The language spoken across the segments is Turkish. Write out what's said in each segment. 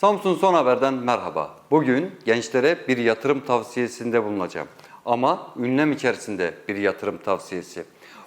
Samsun Son Haber'den merhaba. Bugün gençlere bir yatırım tavsiyesinde bulunacağım. Ama ünlem içerisinde bir yatırım tavsiyesi.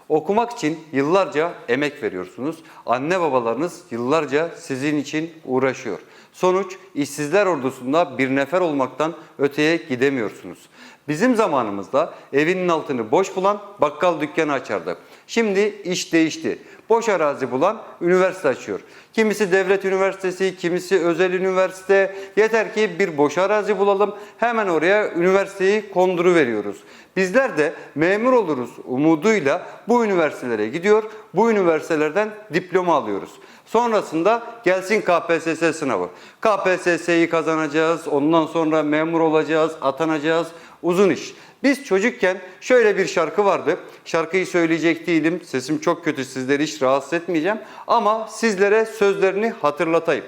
Okumak için yıllarca emek veriyorsunuz. Anne babalarınız yıllarca sizin için uğraşıyor. Sonuç işsizler ordusunda bir nefer olmaktan öteye gidemiyorsunuz. Bizim zamanımızda evinin altını boş bulan bakkal dükkanı açardı. Şimdi iş değişti. Boş arazi bulan üniversite açıyor. Kimisi devlet üniversitesi, kimisi özel üniversite. Yeter ki bir boş arazi bulalım. Hemen oraya üniversiteyi konduru veriyoruz. Bizler de memur oluruz umuduyla bu üniversitelere gidiyor. Bu üniversitelerden diploma alıyoruz. Sonrasında gelsin KPSS sınavı. KPSS'yi kazanacağız. Ondan sonra memur olacağız, atanacağız. Uzun iş. Biz çocukken şöyle bir şarkı vardı. Şarkıyı söyleyecek değilim. Sesim çok kötü sizleri hiç rahatsız etmeyeceğim. Ama sizlere sözlerini hatırlatayım.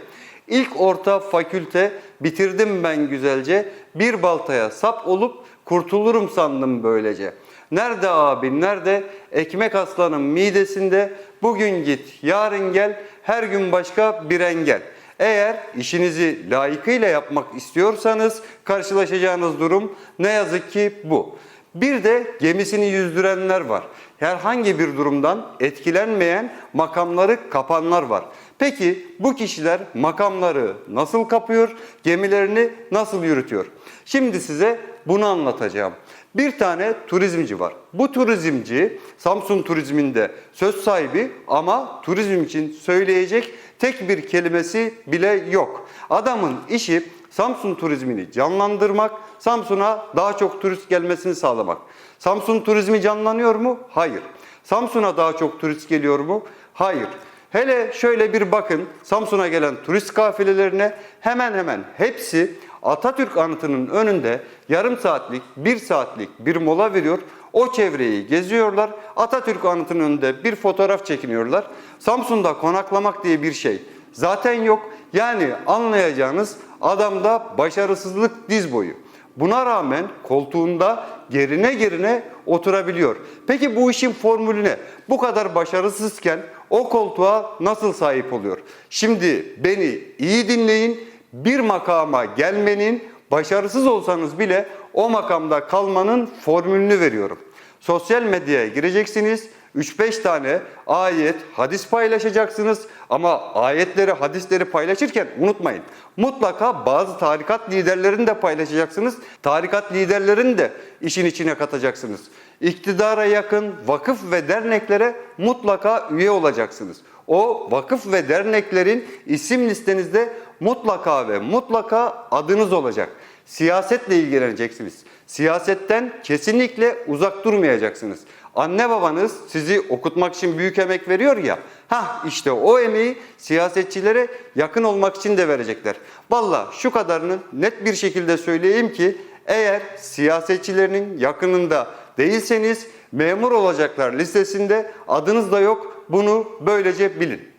İlk orta fakülte bitirdim ben güzelce. Bir baltaya sap olup kurtulurum sandım böylece. Nerede abi nerede? Ekmek aslanın midesinde. Bugün git yarın gel. Her gün başka bir engel. Eğer işinizi layıkıyla yapmak istiyorsanız karşılaşacağınız durum ne yazık ki bu. Bir de gemisini yüzdürenler var. Herhangi bir durumdan etkilenmeyen makamları kapanlar var. Peki bu kişiler makamları nasıl kapıyor, gemilerini nasıl yürütüyor? Şimdi size bunu anlatacağım. Bir tane turizmci var. Bu turizmci Samsun turizminde söz sahibi ama turizm için söyleyecek tek bir kelimesi bile yok. Adamın işi Samsun turizmini canlandırmak, Samsun'a daha çok turist gelmesini sağlamak. Samsun turizmi canlanıyor mu? Hayır. Samsun'a daha çok turist geliyor mu? Hayır. Hele şöyle bir bakın Samsun'a gelen turist kafilelerine hemen hemen hepsi Atatürk anıtının önünde yarım saatlik, bir saatlik bir mola veriyor. O çevreyi geziyorlar. Atatürk anıtının önünde bir fotoğraf çekiniyorlar. Samsun'da konaklamak diye bir şey zaten yok. Yani anlayacağınız adamda başarısızlık diz boyu. Buna rağmen koltuğunda gerine gerine oturabiliyor. Peki bu işin formülü ne? Bu kadar başarısızken o koltuğa nasıl sahip oluyor? Şimdi beni iyi dinleyin. Bir makama gelmenin, başarısız olsanız bile o makamda kalmanın formülünü veriyorum. Sosyal medyaya gireceksiniz. 3-5 tane ayet, hadis paylaşacaksınız ama ayetleri, hadisleri paylaşırken unutmayın. Mutlaka bazı tarikat liderlerini de paylaşacaksınız. Tarikat liderlerini de işin içine katacaksınız. İktidara yakın vakıf ve derneklere mutlaka üye olacaksınız. O vakıf ve derneklerin isim listenizde mutlaka ve mutlaka adınız olacak. Siyasetle ilgileneceksiniz. Siyasetten kesinlikle uzak durmayacaksınız. Anne babanız sizi okutmak için büyük emek veriyor ya. Ha işte o emeği siyasetçilere yakın olmak için de verecekler. Valla şu kadarını net bir şekilde söyleyeyim ki eğer siyasetçilerinin yakınında değilseniz memur olacaklar listesinde adınız da yok. Bunu böylece bilin.